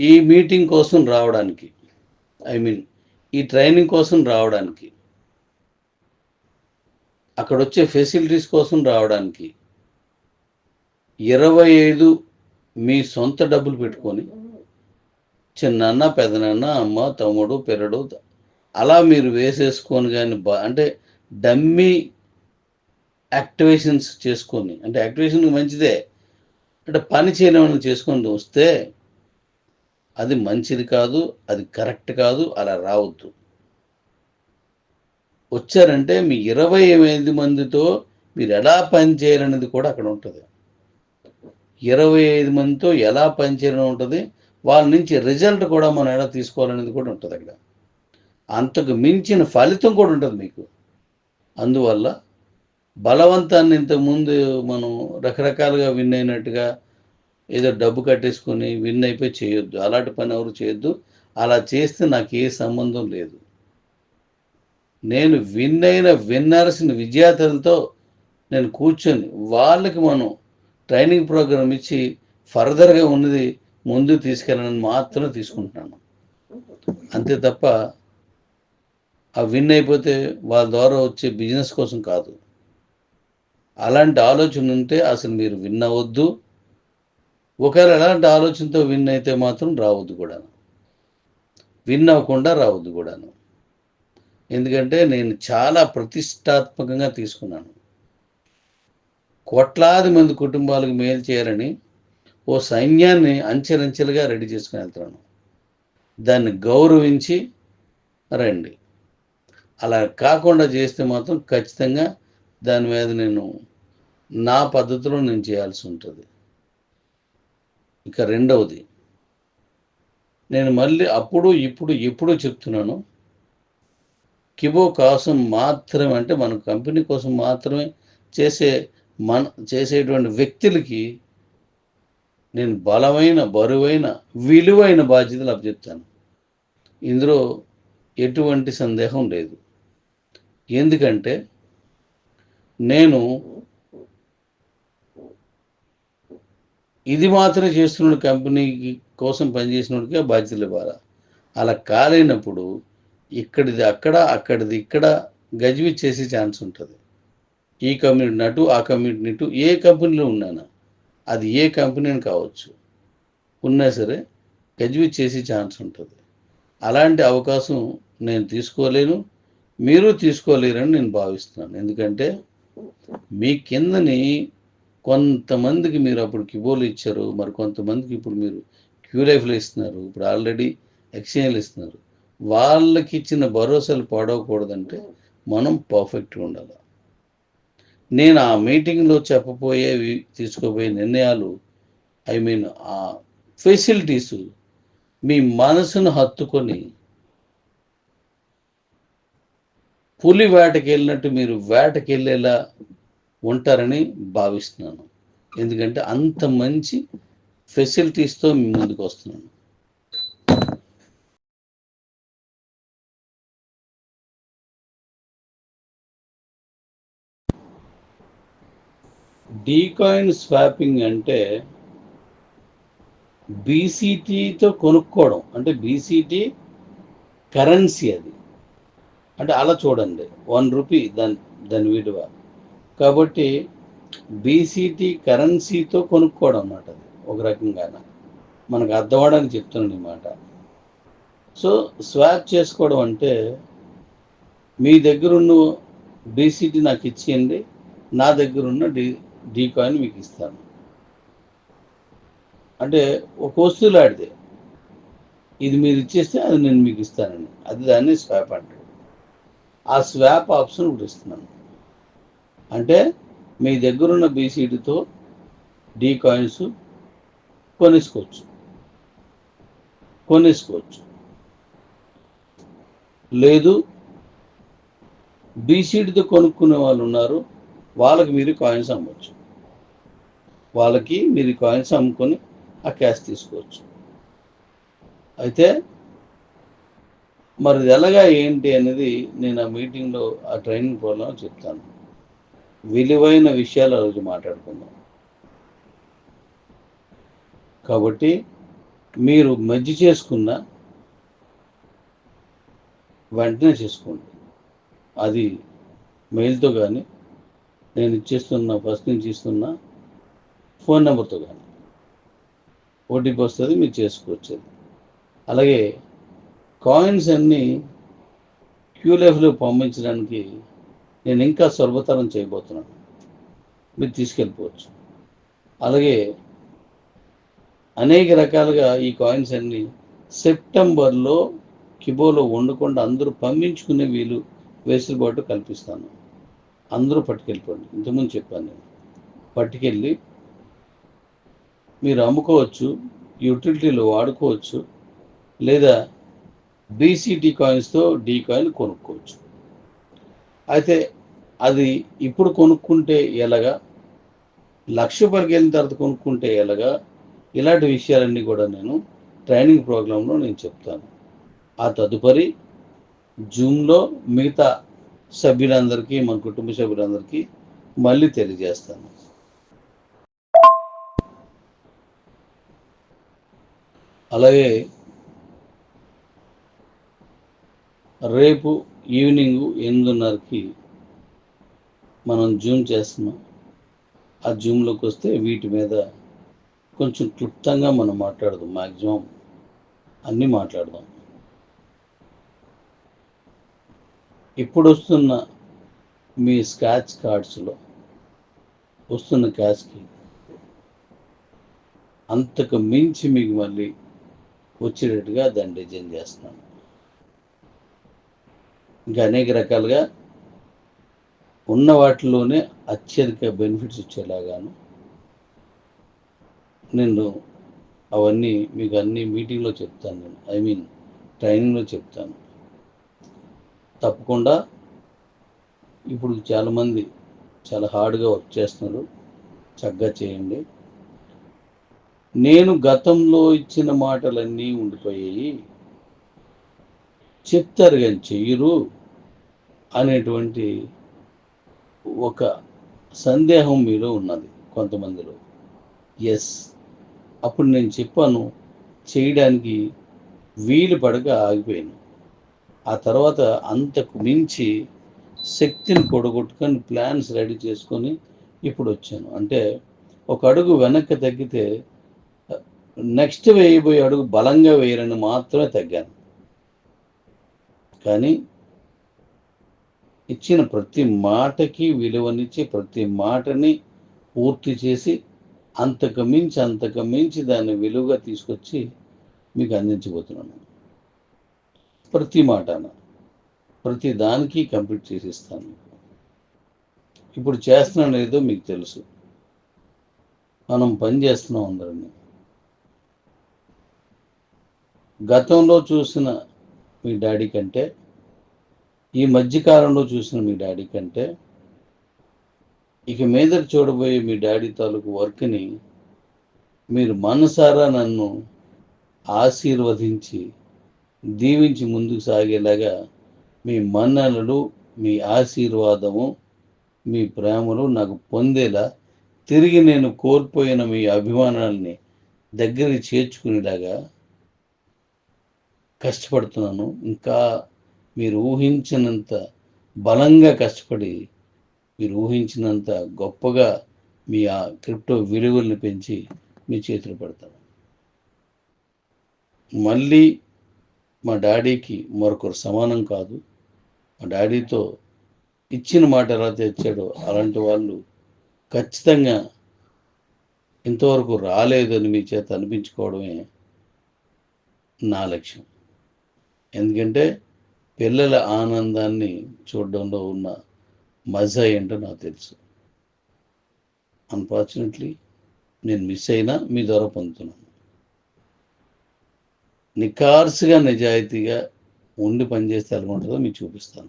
ఈ మీటింగ్ కోసం రావడానికి ఐ మీన్ ఈ ట్రైనింగ్ కోసం రావడానికి అక్కడ వచ్చే ఫెసిలిటీస్ కోసం రావడానికి ఇరవై ఐదు మీ సొంత డబ్బులు పెట్టుకొని చిన్నన్న పెదనాన్న అమ్మ తమ్ముడు పెరడు అలా మీరు వేసేసుకొని కానీ బా అంటే డమ్మీ యాక్టివేషన్స్ చేసుకొని అంటే యాక్టివేషన్ మంచిదే అంటే పని చేయడం చేసుకొని వస్తే అది మంచిది కాదు అది కరెక్ట్ కాదు అలా రావద్దు. వచ్చారంటే మీ ఇరవై ఎనిమిది మందితో మీరు ఎలా పనిచేయాలనేది కూడా అక్కడ ఉంటుంది. ఇరవై ఐదు మందితో ఎలా పనిచేయాలని ఉంటుంది వాళ్ళ నుంచి రిజల్ట్ కూడా మనం ఎలా తీసుకోవాలనేది కూడా ఉంటుంది అక్కడ. అంతకు మించిన ఫలితం కూడా ఉంటుంది మీకు. అందువల్ల బలవంతాన్ని ఇంతకుముందు మనం రకరకాలుగా విన్ అయినట్టుగా ఏదో డబ్బు కట్టేసుకొని విన్ అయిపోయి చేయొద్దు. అలాంటి పని ఎవరు చేయొద్దు. అలా చేస్తే నాకు ఏ సంబంధం లేదు. నేను విన్ అయిన విన్నర్స్ని విద్యార్థులతో నేను కూర్చొని వాళ్ళకి మనం ట్రైనింగ్ ప్రోగ్రామ్ ఇచ్చి ఫర్దర్గా ఉన్నది ముందు తీసుకెళ్ళాలని మాత్రం తీసుకుంటున్నాను. అంతే తప్ప ఆ విన్ అయిపోతే వాళ్ళ ద్వారా వచ్చే బిజినెస్ కోసం కాదు. అలాంటి ఆలోచన ఉంటే అసలు మీరు విన్ అవ్వద్దు. ఒకవేళ ఎలాంటి ఆలోచనతో విన్ అయితే మాత్రం రావద్దు కూడాను. విన్ అవ్వకుండా రావద్దు కూడాను. ఎందుకంటే నేను చాలా ప్రతిష్టాత్మకంగా తీసుకున్నాను. కోట్లాది మంది కుటుంబాలకు మేలు చేయాలని ఓ సైన్యాన్ని అంచెలంచెలుగా రెడీ చేసుకుని వెళ్తున్నాను. దాన్ని గౌరవించి రండి. అలా కాకుండా చేస్తే మాత్రం ఖచ్చితంగా దాని మీద నేను నా పద్ధతిలో నేను చేయాల్సి ఉంటుంది. ఇక రెండవది నేను మళ్ళీ అప్పుడు ఇప్పుడు ఎప్పుడూ చెప్తున్నాను. కిబో కోసం మాత్రమే అంటే మన కంపెనీ కోసం మాత్రమే చేసే మన చేసేటువంటి వ్యక్తులకి నేను బలమైన బరువైన విలువైన బాధ్యతలు అప్పచెప్తాను. ఇందులో ఎటువంటి సందేహం లేదు. ఎందుకంటే నేను ఇది మాత్రమే చేస్తున్న కంపెనీకి కోసం పనిచేసినోడికి ఆ బాధ్యతలు ఇవ్వాలి? అలా కాలేనప్పుడు ఇక్కడిది అక్కడ అక్కడిది ఇక్కడ గజ్వి చేసే ఛాన్స్ ఉంటుంది. ఈ కమ్యూనిటీ నటు ఆ కమ్యూనిటీ నటు ఏ కంపెనీలో ఉన్నానా? అది ఏ కంపెనీ అని కావచ్చు. ఉన్నా సరే గజ్వి చేసే ఛాన్స్ ఉంటుంది. అలాంటి అవకాశం నేను తీసుకోలేను. మీరు తీసుకోలేరని నేను భావిస్తున్నాను. ఎందుకంటే మీ కిందని కొంతమందికి మీరు అప్పుడు కిబోలు ఇచ్చారు మరి కొంతమందికి ఇప్పుడు మీరు క్యూ లైఫ్లో ఇస్తున్నారు ఇప్పుడు ఆల్రెడీ ఎక్స్చేంజ్లు ఇస్తున్నారు. వాళ్ళకి ఇచ్చిన భరోసాలు పాడవకూడదంటే మనం పర్ఫెక్ట్గా ఉండాలి? నేను ఆ మీటింగ్లో చెప్పబోయేవి తీసుకోబోయే నిర్ణయాలు ఐ మీన్ ఆ ఫెసిలిటీస్ మీ మనసును హత్తుకొని పులి వేటకి వెళ్ళినట్టు మీరు వేటకి వెళ్ళేలా ఉంటారని భావిస్తున్నాను. ఎందుకంటే అంత మంచి ఫెసిలిటీస్తో మీ ముందుకు వస్తున్నాను. డీకాయిన్ స్వాపింగ్ అంటే బీసీటీతో కొనుక్కోవడం. అంటే బీసీటీ కరెన్సీ అది. అంటే అలా చూడండి. వన్ రూపీ దాని దాని విలువ. కాబట్టి బీసీటీ కరెన్సీతో కొనుక్కోవడం అన్నమాట అది. ఒక రకంగా మనకు అర్థం అవడానికి చెప్తున్నాను ఈ మాట. సో స్వాప్ చేసుకోవడం అంటే మీ దగ్గరున్న బీసీటీ నాకు ఇచ్చేయండి నా దగ్గర ఉన్న డి డీ కాయిన్ మీకు ఇస్తాను. అంటే ఒక వస్తువు ఆడితే ఇది మీరు ఇచ్చేస్తే అది నేను మీకు ఇస్తానని. అది దాన్ని స్వాప్ అంటాడు ఆ స్వాప్ ఆప్షన్ ఇప్పుడు ఇస్తున్నాను. అంటే మీ దగ్గరున్న బీసీడీతో డీ కాయిన్స్ కొనేసుకోవచ్చు. కొనేసుకోవచ్చు. లేదు బీసీడీతో కొనుక్కునే వాళ్ళు ఉన్నారు వాళ్ళకి మీరు కాయిన్స్ అమ్మవచ్చు వాళ్ళకి మీరు కాయిన్స్ అమ్ముకొని ఆ క్యాష్ తీసుకోవచ్చు. అయితే మరి ఎలాగా ఏంటి అనేది నేను ఆ మీటింగ్లో ఆ ట్రైనింగ్ ప్రోగ్రాంలో చెప్తాను. విలువైన విషయాలు ఆ రోజు మాట్లాడుకుందాం. కాబట్టి మీరు మజ్జి చేసుకున్న వెంటనే చేసుకోండి. అది మెయిల్తో కానీ నేను ఇచ్చేస్తున్న ఫస్ట్ నుంచి ఇస్తున్న ఫోన్ నెంబర్తో కానీ ఓటీపీ వస్తుంది మీరు చేసుకోవచ్చు అలాగే కాయిన్స్ అన్నీ క్యూలెఫ్లో పంపించడానికి నేను ఇంకా సులభతరం చేయబోతున్నాను. మీరు తీసుకెళ్ళిపోవచ్చు. అలాగే అనేక రకాలుగా ఈ కాయిన్స్ అన్ని సెప్టెంబర్లో కిబోలో వండకుండా. అందరూ పంపించుకునే వీలు వెసులుబాటు కల్పిస్తాను. అందరూ పట్టుకెళ్ళిపోండి. ఇంతకుముందు చెప్పాను నేను. పట్టుకెళ్ళి మీరు అమ్ముకోవచ్చు యూటిలిటీలో వాడుకోవచ్చు లేదా బీసీటీ కాయిన్స్తో డీ కాయిన్ కొనుక్కోవచ్చు. అయితే అది ఇప్పుడు కొనుక్కుంటే ఎలాగా? లక్ష రూపాయలకి వెళ్ళిన తర్వాత కొనుక్కుంటే ఎలాగా? ఇలాంటి విషయాలన్నీ కూడా నేను ట్రైనింగ్ ప్రోగ్రాంలో నేను చెప్తాను. ఆ తదుపరి జూమ్లో మిగతా సభ్యులందరికీ మన కుటుంబ సభ్యులందరికీ మళ్ళీ తెలియజేస్తాను. అలాగే రేపు ఈవినింగ్ ఎనిమిదిన్నరకి మనం జూమ్ చేస్తున్నాం. ఆ జూమ్లోకి వస్తే వీటి మీద కొంచెం క్లుప్తంగా మనం మాట్లాడదాం మ్యాక్సిమం అన్నీ మాట్లాడదాం. ఇప్పుడు వస్తున్న మీ స్క్రాచ్ కార్డ్స్లో వస్తున్న క్యాష్కి అంతకు మించి మీకు మళ్ళీ వచ్చేటట్టుగా దాన్ని డిజైన్ చేస్తున్నాను. ఇంకా అనేక రకాలుగా ఉన్న వాటిలోనే అత్యధిక బెనిఫిట్స్ వచ్చేలాగాను నేను అవన్నీ మీకు అన్ని మీటింగ్లో చెప్తాను. నేను ఐ మీన్ ట్రైనింగ్లో చెప్తాను. తప్పకుండా ఇప్పుడు చాలామంది చాలా హార్డ్గా వర్క్ చేస్తున్నారు. చక్కగా చేయండి. నేను గతంలో ఇచ్చిన మాటలన్నీ ఉండిపోయాయి. చెప్తారు కానీ చెయ్యరు అనేటువంటి ఒక సందేహం మీలో ఉన్నది కొంతమందిలో. ఎస్ అప్పుడు నేను చెప్పాను చేయడానికి వీలు పడక ఆగిపోయాను. ఆ తర్వాత అంతకు మించి శక్తిని కూడగొట్టుకొని ప్లాన్స్ రెడీ చేసుకొని ఇప్పుడు వచ్చాను. అంటే ఒక అడుగు వెనక్కి తగ్గితే నెక్స్ట్ వేయబోయే అడుగు బలంగా వేయరని మాత్రమే తగ్గాను. కానీ ఇచ్చిన ప్రతి మాటకి విలువనిచ్చి ప్రతి మాటని పూర్తి చేసి అంతకు మించి అంతకు మించి దాన్ని విలువగా తీసుకొచ్చి మీకు అందించబోతున్నాను. ప్రతి మాటన ప్రతి దానికి కంప్లీట్ చేసిస్తాను ఇప్పుడు చేస్తున్నాను లేదో మీకు తెలుసు. మనం పని చేస్తున్నాం అందరినీ. గతంలో చూసిన మీ డాడీ కంటే ఈ మధ్యకాలంలో చూసిన మీ డాడీ కంటే ఇక మీద చూడబోయే మీ డాడీ తాలూకు వర్క్ని మీరు మనసారా నన్ను ఆశీర్వదించి దీవించి ముందుకు సాగేలాగా మీ మన్ననలు మీ ఆశీర్వాదము మీ ప్రేమలు నాకు పొందేలా తిరిగి నేను కోల్పోయిన మీ అభిమానాల్ని దగ్గరికి చేర్చుకునేలాగా కష్టపడుతున్నాను. ఇంకా మీరు ఊహించినంత బలంగా కష్టపడి మీరు ఊహించినంత గొప్పగా మీ ఆ క్రిప్టో విలువల్ని పెంచి మీ చేతులు పెడతాను మళ్ళీ మా డాడీకి మరొకరు సమానం కాదు. మా డాడీతో ఇచ్చిన మాట ఎలా తెచ్చాడో అలాంటి వాళ్ళు ఖచ్చితంగా ఇంతవరకు రాలేదని మీ చేత అనిపించుకోవడమే నా లక్ష్యం. ఎందుకంటే పిల్లల ఆనందాన్ని చూడడంలో ఉన్న మజా ఏంటో నాకు తెలుసు. అన్ఫార్చునేట్లీ నేను మిస్ అయినా మీ ద్వారా పొందుతున్నాను. నిఖార్సుగా నిజాయితీగా ఉండి పనిచేస్తే ఎలా ఉంటుందో మీకు చూపిస్తాను.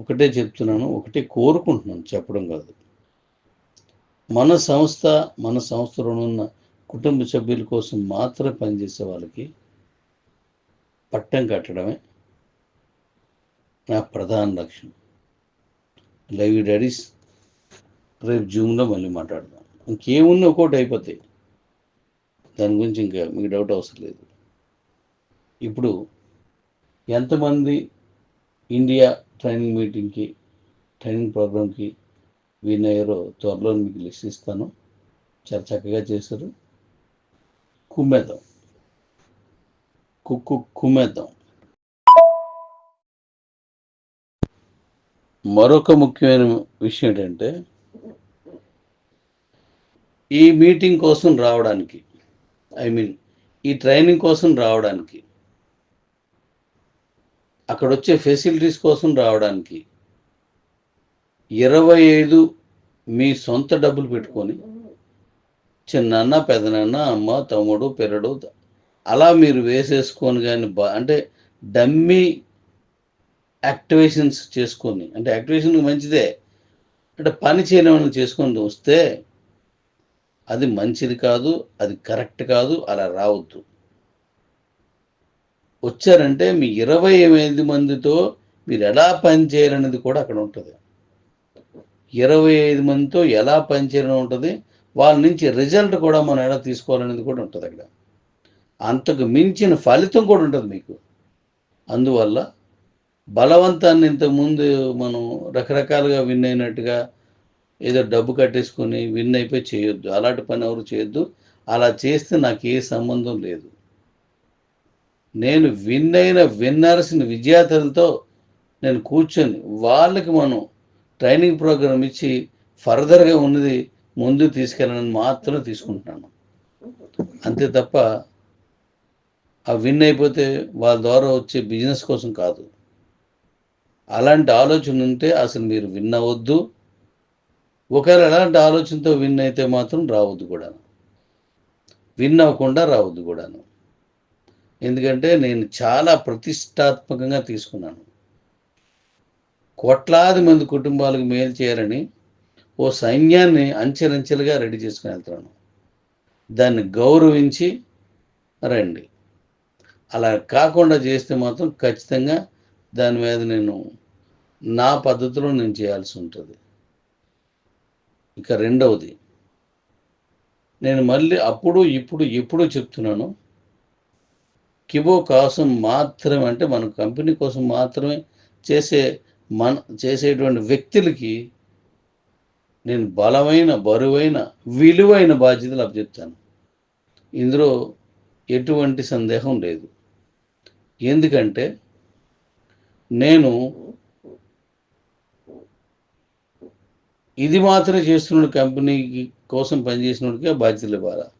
ఒకటే చెప్తున్నాను ఒకటే కోరుకుంటున్నాను చెప్పడం కాదు. మన సంస్థ మన సంస్థలో ఉన్న కుటుంబ సభ్యుల కోసం మాత్రమే పనిచేసే వాళ్ళకి పట్టం కట్టడమే నా ప్రధాన లక్ష్యం. లైవ్ డాడీస్. రేపు జూమ్లో మళ్ళీ మాట్లాడదాం. ఇంకేమున్నా ఒక్కోటి అయిపోతాయి. దాని గురించి ఇంకా మీకు డౌట్ అవసరం లేదు. ఇప్పుడు ఎంతమంది ఇండియా ట్రైనింగ్ మీటింగ్కి ట్రైనింగ్ ప్రోగ్రామ్కి విన్ అయ్యారో త్వరలో మీకు లిస్ట్ ఇస్తాను. చాలా చక్కగా చేశారు. కుమ్మేద్దాం. కుక్కు కుమ్మేద్దాం మరొక ముఖ్యమైన విషయం ఏంటంటే ఈ మీటింగ్ కోసం రావడానికి ఐ మీన్ ఈ ట్రైనింగ్ కోసం రావడానికి అక్కడ వచ్చే ఫెసిలిటీస్ కోసం రావడానికి ఇరవై ఐదు మీ సొంత డబ్బులు పెట్టుకొని చిన్నాన్న పెదనాన్న అమ్మ తమ్ముడు పెరడు అలా మీరు వేసేసుకొని కానీ బా అంటే డమ్మీ యాక్టివేషన్స్ చేసుకొని అంటే యాక్టివేషన్ మంచిదే అంటే పని చేయడం చేసుకొని వస్తే అది మంచిది కాదు అది కరెక్ట్ కాదు అలా రావద్దు. వచ్చారంటే మీ ఇరవై ఎనిమిది మందితో మీరు ఎలా పని చేయాలనేది కూడా అక్కడ ఉంటుంది. ఇరవై ఐదు మందితో ఎలా పనిచేయడం ఉంటుంది. వాళ్ళ నుంచి రిజల్ట్ కూడా మనం ఎలా తీసుకోవాలనేది కూడా ఉంటుంది అక్కడ. అంతకు మించిన ఫలితం కూడా ఉంటుంది మీకు. అందువల్ల బలవంతాన్ని ఇంతకుముందు మనం రకరకాలుగా విన్ అయినట్టుగా ఏదో డబ్బు కట్టేసుకొని విన్ అయిపోయి చేయొద్దు. అలాంటి పని ఎవరు చేయొద్దు. అలా చేస్తే నాకు ఏ సంబంధం లేదు. నేను విన్ అయిన విన్నర్స్ని విద్యార్థులతో నేను కూర్చొని వాళ్ళకి మనం ట్రైనింగ్ ప్రోగ్రామ్ ఇచ్చి ఫర్దర్గా ఉన్నది ముందు తీసుకెళ్ళాలని మాత్రం తీసుకుంటున్నాను. అంతే తప్ప ఆ విన్ అయిపోతే వాళ్ళ ద్వారా వచ్చే బిజినెస్ కోసం కాదు. అలాంటి ఆలోచన ఉంటే అసలు మీరు విన్ అవ్వద్దు. ఒకవేళ అలాంటి ఆలోచనతో విన్ అయితే మాత్రం రావద్దు కూడాను. విన్ అవ్వకుండా రావద్దు కూడాను. ఎందుకంటే నేను చాలా ప్రతిష్టాత్మకంగా తీసుకున్నాను. కోట్లాది మంది కుటుంబాలకు మేలు చేయాలని ఓ సైన్యాన్ని అంచెలంచెలుగా రెడీ చేసుకుని వెళ్తున్నాను. దాన్ని గౌరవించి రండి. అలా కాకుండా చేస్తే మాత్రం ఖచ్చితంగా దాని మీద నేను నా పద్ధతిలో నేను చేయాల్సి ఉంటుంది. ఇక రెండవది నేను మళ్ళీ అప్పుడు ఇప్పుడు ఎప్పుడూ చెప్తున్నాను. కిబో కోసం మాత్రమే అంటే మన కంపెనీ కోసం మాత్రమే చేసే మన చేసేటువంటి వ్యక్తులకి నేను బలమైన బరువైన విలువైన బాధ్యతలు అప్పచెప్తాను. ఇందులో ఎటువంటి సందేహం లేదు. ఎందుకంటే నేను ఇది మాత్రమే చేస్తున్న కంపెనీకి కోసం పనిచేసినోడికే బాధ్యతలు ఇవ్వాలా?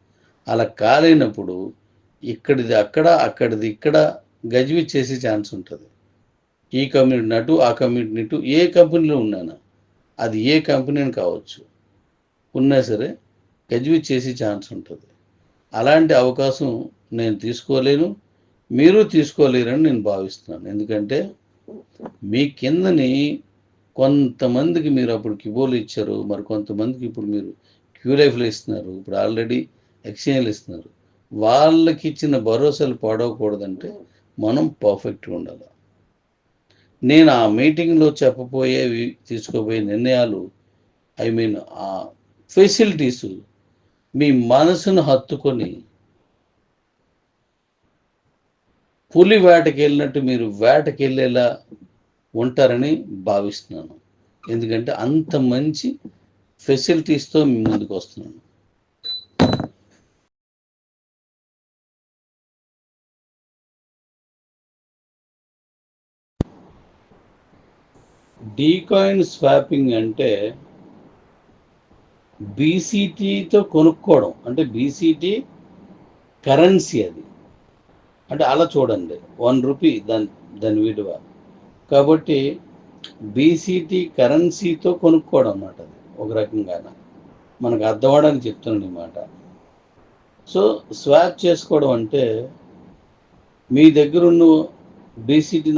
అలా కాలేనప్పుడు ఇక్కడిది అక్కడ అక్కడిది ఇక్కడ గజివి చేసే ఛాన్స్ ఉంటుంది. ఈ కమ్యూనిటీ నటు ఆ కమ్యూనిటీ నటు ఏ కంపెనీలో ఉన్నానా? అది ఏ కంపెనీ అని కావచ్చు. ఉన్నా సరే గజివి చేసే ఛాన్స్ ఉంటుంది. అలాంటి అవకాశం నేను తీసుకోలేను. మీరు తీసుకోలేరని నేను భావిస్తున్నాను. ఎందుకంటే మీ కిందని కొంతమందికి మీరు అప్పుడు కిబోలు ఇచ్చారు మరి కొంతమందికి ఇప్పుడు మీరు క్యూ లైఫ్లు ఇస్తున్నారు ఇప్పుడు ఆల్రెడీ ఎక్స్చేంజ్లు ఇస్తున్నారు. వాళ్ళకి ఇచ్చిన భరోసాలు పాడవకూడదంటే మనం పర్ఫెక్ట్గా ఉండాలి. నేను ఆ మీటింగ్లో చెప్పబోయేవి తీసుకోబోయే నిర్ణయాలు ఐ మీన్ ఆ ఫెసిలిటీస్ మీ మనసును హత్తుకొని పులి వేటకి వెళ్ళినట్టు మీరు వేటకి వెళ్ళేలా ఉంటారని భావిస్తున్నాను. ఎందుకంటే అంత మంచి ఫెసిలిటీస్తో మీ ముందుకు వస్తున్నాను. డీకాయిన్ స్వాపింగ్ అంటే బీసీటీతో కొనుక్కోవడం. అంటే బీసీటీ కరెన్సీ అది. అంటే అలా చూడండి. వన్ రూపీ దాని దాని విలువ. కాబట్టి బీసీటీ కరెన్సీతో కొనుక్కోవడం అన్నమాట అది. ఒక రకంగా మనకు అర్థమవడానికి చెప్తున్నాను ఈ మాట. సో స్వాప్ చేసుకోవడం అంటే మీ దగ్గర ఉన్న బీసీటీ